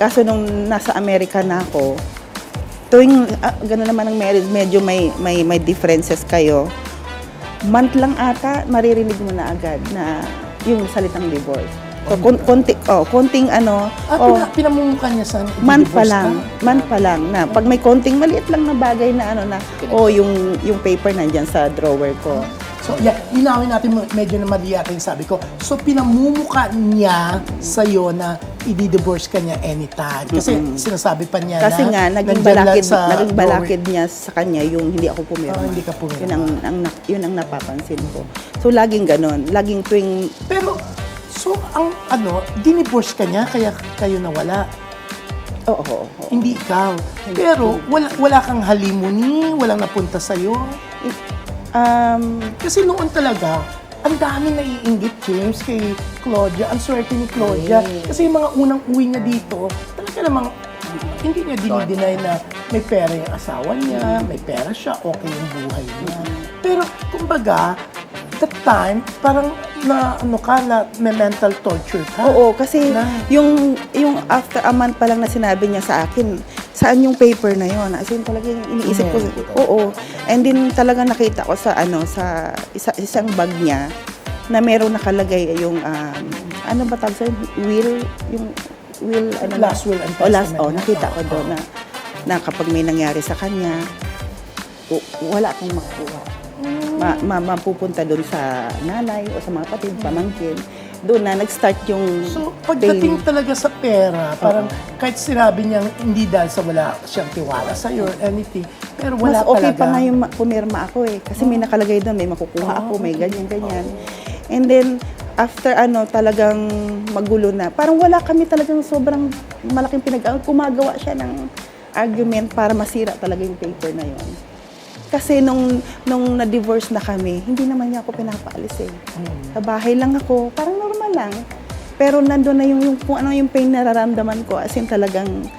Kaso nung nasa Amerika na ako, tuwing ah, gano'n naman ang marriage, medyo may, may, may differences kayo. Month lang ata, maririnig mo na agad na yung salitang divorce. So, kon- konti, oh, konting ano, Ah, oh, pina, pinamumukha niya sa month pa lang, ka? month pa lang na pag may konting maliit lang na bagay na ano na, oh, yung, yung paper nandyan sa drawer ko. So, yeah, linawin natin medyo na mali yata yung sabi ko. So, pinamumuka niya sa'yo na i-divorce ka niya anytime. Kasi sinasabi pa niya Kasi na nga, naging balakid, sa naging balakid niya sa kanya yung hindi ako pumirma. Ah, hindi ka pumirma. Yun ang, ang, yun ang napapansin ko. So, laging ganon. Laging tuwing, Pero, so, ang ano, dinivorce ka niya kaya kayo nawala. oo, oo, oo. Hindi ikaw. Pero, wala, wala kang halimuni, walang napunta sa'yo. Um, Kasi noon talaga, ang dami naiinggit, James, kay Claudia. Ang swerte ni Claudia. Kasi yung mga unang uwi niya dito, talaga namang hindi niya dinideny na may pera yung asawa niya, may pera siya, okay yung buhay niya. Pero, kumbaga, that time, parang na, ano ka, na may mental torture ka. oo, kasi Na. yung, yung after a month pa lang na sinabi niya sa akin, saan yung paper na yon? As in, talaga yung iniisip ko, oo. And then talaga nakita ko sa, ano, sa isa, isang bag niya, na meron nakalagay yung, um, ano ba tawag sa'yo? Will, yung will, ano Last will and last, testament oh, niya. nakita ko Oo, doon na, na kapag may nangyari sa kanya, wala kang makuha. Ma, ma, mapupunta doon sa nanay o sa mga kapatid, pamangkin. Doon na nag-start yung So, pagdating talaga sa pera, parang kahit sinabi niyang hindi dahil sa wala siyang tiwala sa or anything, pero wala Mas okay talaga. pa nga yung ma- pumirma ako eh. Kasi may nakalagay doon, may makukuha ako, may ganyan-ganyan. And then, after ano, talagang magulo na. Parang wala kami talagang sobrang malaking pinag Kumagawa siya ng argument para masira talaga yung paper na yon. Kasi nung, nung na-divorce na kami, hindi naman niya ako pinapaalis eh. Sa bahay lang ako, parang normal lang. Pero nandun na yung, yung kung ano yung pain na nararamdaman ko, as in talagang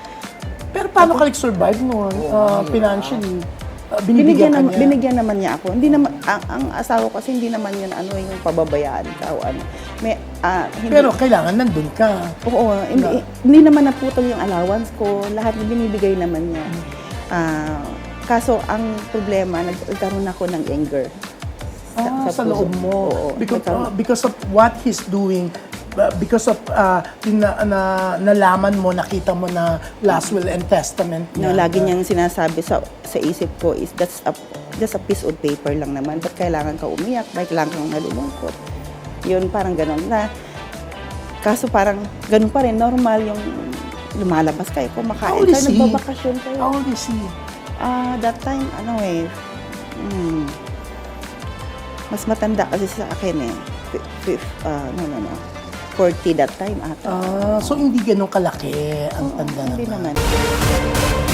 Pero paano ka nag-survive noon? Uh, financially, uh, binigyan, binibigyan ka nam- niya? binigyan naman niya ako. Hindi naman ang, ang asawa ko kasi hindi naman yun ano yung pababayaan ka o ano. May ah, hindi, Pero kailangan nandun ka. oo, hindi, hindi naman naputol yung allowance ko. Lahat binibigay naman niya. Ah, kaso ang problema, nagkaroon ako ng anger. Ah, sa, puso. loob mo. Oo, because, nagkaroon- uh, because of what he's doing, because of uh, na, na, nalaman mo, nakita mo na last will and testament na niya. lagi niyang sinasabi sa sa isip ko is that's a just a piece of paper lang naman. Ba't kailangan ka umiyak? Ba't kailangan kang nalulungkot? Yun, parang ganun na. Kaso parang ganun pa rin, normal yung lumalabas kayo, kumakain kayo, nagbabakasyon kayo. How old is he? Ah, that time, ano eh, hmm, mas matanda kasi sa akin eh. Fi- fif- ah, no, no, no. 40 that time ata. Ah, so hindi ganun kalaki ang tanda Hindi naman. naman.